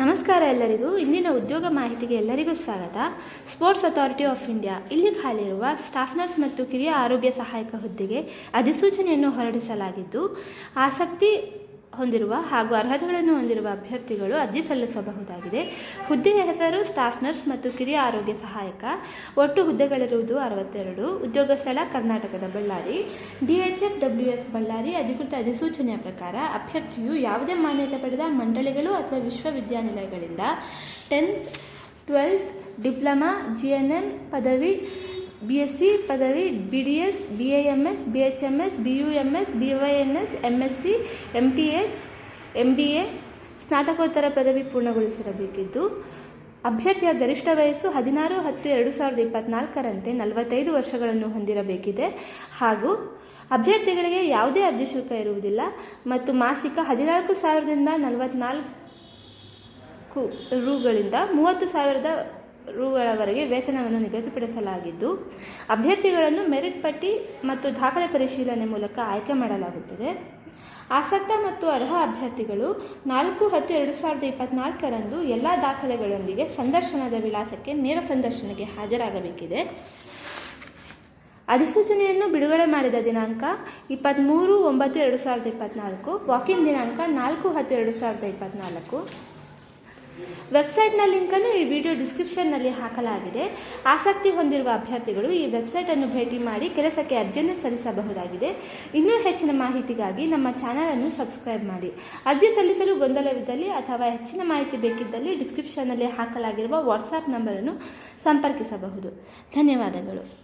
ನಮಸ್ಕಾರ ಎಲ್ಲರಿಗೂ. ಇಂದಿನ ಉದ್ಯೋಗ ಮಾಹಿತಿಗೆ ಎಲ್ಲರಿಗೂ ಸ್ವಾಗತ. ಸ್ಪೋರ್ಟ್ಸ್ ಅಥಾರಿಟಿ ಆಫ್ ಇಂಡಿಯಾ ಇಲ್ಲಿ ಖಾಲಿರುವ ಸ್ಟಾಫ್ ನರ್ಸ್ ಮತ್ತು ಕಿರಿಯ ಆರೋಗ್ಯ ಸಹಾಯಕ ಹುದ್ದೆಗೆ ಅಧಿಸೂಚನೆಯನ್ನು ಹೊರಡಿಸಲಾಗಿದ್ದು, ಆಸಕ್ತಿ ಹೊಂದಿರುವ ಹಾಗೂ ಅರ್ಹತೆಗಳನ್ನು ಹೊಂದಿರುವ ಅಭ್ಯರ್ಥಿಗಳು ಅರ್ಜಿ ಸಲ್ಲಿಸಬಹುದಾಗಿದೆ. ಹುದ್ದೆಯ ಹೆಸರು ಸ್ಟಾಫ್ ನರ್ಸ್ ಮತ್ತು ಕಿರಿಯ ಆರೋಗ್ಯ ಸಹಾಯಕ. ಒಟ್ಟು ಹುದ್ದೆಗಳಿರುವುದು ಅರವತ್ತೆರಡು. ಉದ್ಯೋಗ ಸ್ಥಳ, ಕರ್ನಾಟಕದ Ballari. DHF, W S Ballari ಅಧಿಕೃತ ಅಧಿಸೂಚನೆಯ ಪ್ರಕಾರ ಅಭ್ಯರ್ಥಿಯು ಯಾವುದೇ ಮಾನ್ಯತೆ ಪಡೆದ ಮಂಡಳಿಗಳು ಅಥವಾ ವಿಶ್ವವಿದ್ಯಾನಿಲಯಗಳಿಂದ tenth twelfth diploma G N M ಪದವಿ ಬಿ ಎಸ್ ಸಿ ಪದವಿ B D S B A M S B H M S B U M S B Y N S M S C M P H M B A ಸ್ನಾತಕೋತ್ತರ ಪದವಿ ಪೂರ್ಣಗೊಳಿಸಿರಬೇಕಿದ್ದು. ಅಭ್ಯರ್ಥಿಯ ಗರಿಷ್ಠ ವಯಸ್ಸು ಹದಿನಾರು ಹತ್ತು ಎರಡು ಸಾವಿರದ ಇಪ್ಪತ್ನಾಲ್ಕರಂತೆ ನಲವತ್ತೈದು ವರ್ಷಗಳನ್ನು ಹೊಂದಿರಬೇಕಿದೆ. ಹಾಗೂ ಅಭ್ಯರ್ಥಿಗಳಿಗೆ ಯಾವುದೇ ಅರ್ಜಿ ಶುಲ್ಕ ಇರುವುದಿಲ್ಲ ಮತ್ತು ಮಾಸಿಕ ಹದಿನಾಲ್ಕು ಸಾವಿರದಿಂದ ನಲವತ್ನಾಲ್ಕು ರುಗಳಿಂದ ಮೂವತ್ತು ಸಾವಿರದ ರುಗಳವರೆಗೆ ವೇತನವನ್ನು ನಿಗದಿಪಡಿಸಲಾಗಿದ್ದು, ಅಭ್ಯರ್ಥಿಗಳನ್ನು ಮೆರಿಟ್ ಪಟ್ಟಿ ಮತ್ತು ದಾಖಲೆ ಪರಿಶೀಲನೆ ಮೂಲಕ ಆಯ್ಕೆ ಮಾಡಲಾಗುತ್ತದೆ. ಆಸಕ್ತ ಮತ್ತು ಅರ್ಹ ಅಭ್ಯರ್ಥಿಗಳು ನಾಲ್ಕು ಹತ್ತು ಎರಡು ಸಾವಿರದ ಇಪ್ಪತ್ನಾಲ್ಕರಂದು ಎಲ್ಲ ದಾಖಲೆಗಳೊಂದಿಗೆ ಸಂದರ್ಶನದ ವಿಳಾಸಕ್ಕೆ ನೇರ ಸಂದರ್ಶನಕ್ಕೆ ಹಾಜರಾಗಬೇಕಿದೆ. ಅಧಿಸೂಚನೆಯನ್ನು ಬಿಡುಗಡೆ ಮಾಡಿದ ದಿನಾಂಕ ಇಪ್ಪತ್ತ್ಮೂರು ಒಂಬತ್ತು ಎರಡು ಸಾವಿರದ ಇಪ್ಪತ್ನಾಲ್ಕು ವಾಕಿಂಗ್ ದಿನಾಂಕ ನಾಲ್ಕು ಹತ್ತು ಎರಡು ಸಾವಿರದ ಇಪ್ಪತ್ನಾಲ್ಕು. ವೆಬ್ಸೈಟ್ನ ಲಿಂಕನ್ನು ಈ ವಿಡಿಯೋ ಡಿಸ್ಕ್ರಿಪ್ಷನ್ನಲ್ಲಿ ಹಾಕಲಾಗಿದೆ. ಆಸಕ್ತಿ ಹೊಂದಿರುವ ಅಭ್ಯರ್ಥಿಗಳು ಈ ವೆಬ್ಸೈಟನ್ನು ಭೇಟಿ ಮಾಡಿ ಕೆಲಸಕ್ಕೆ ಅರ್ಜಿಯನ್ನು ಸಲ್ಲಿಸಬಹುದಾಗಿದೆ. ಇನ್ನೂ ಹೆಚ್ಚಿನ ಮಾಹಿತಿಗಾಗಿ ನಮ್ಮ ಚಾನಲನ್ನು ಸಬ್ಸ್ಕ್ರೈಬ್ ಮಾಡಿ. ಅರ್ಜಿ ಸಲ್ಲಿಸಲು ಗೊಂದಲವಿದ್ದಲ್ಲಿ ಅಥವಾ ಹೆಚ್ಚಿನ ಮಾಹಿತಿ ಬೇಕಿದ್ದಲ್ಲಿ ಡಿಸ್ಕ್ರಿಪ್ಷನ್ನಲ್ಲಿ ಹಾಕಲಾಗಿರುವ ವಾಟ್ಸಾಪ್ ನಂಬರನ್ನು ಸಂಪರ್ಕಿಸಬಹುದು. ಧನ್ಯವಾದಗಳು.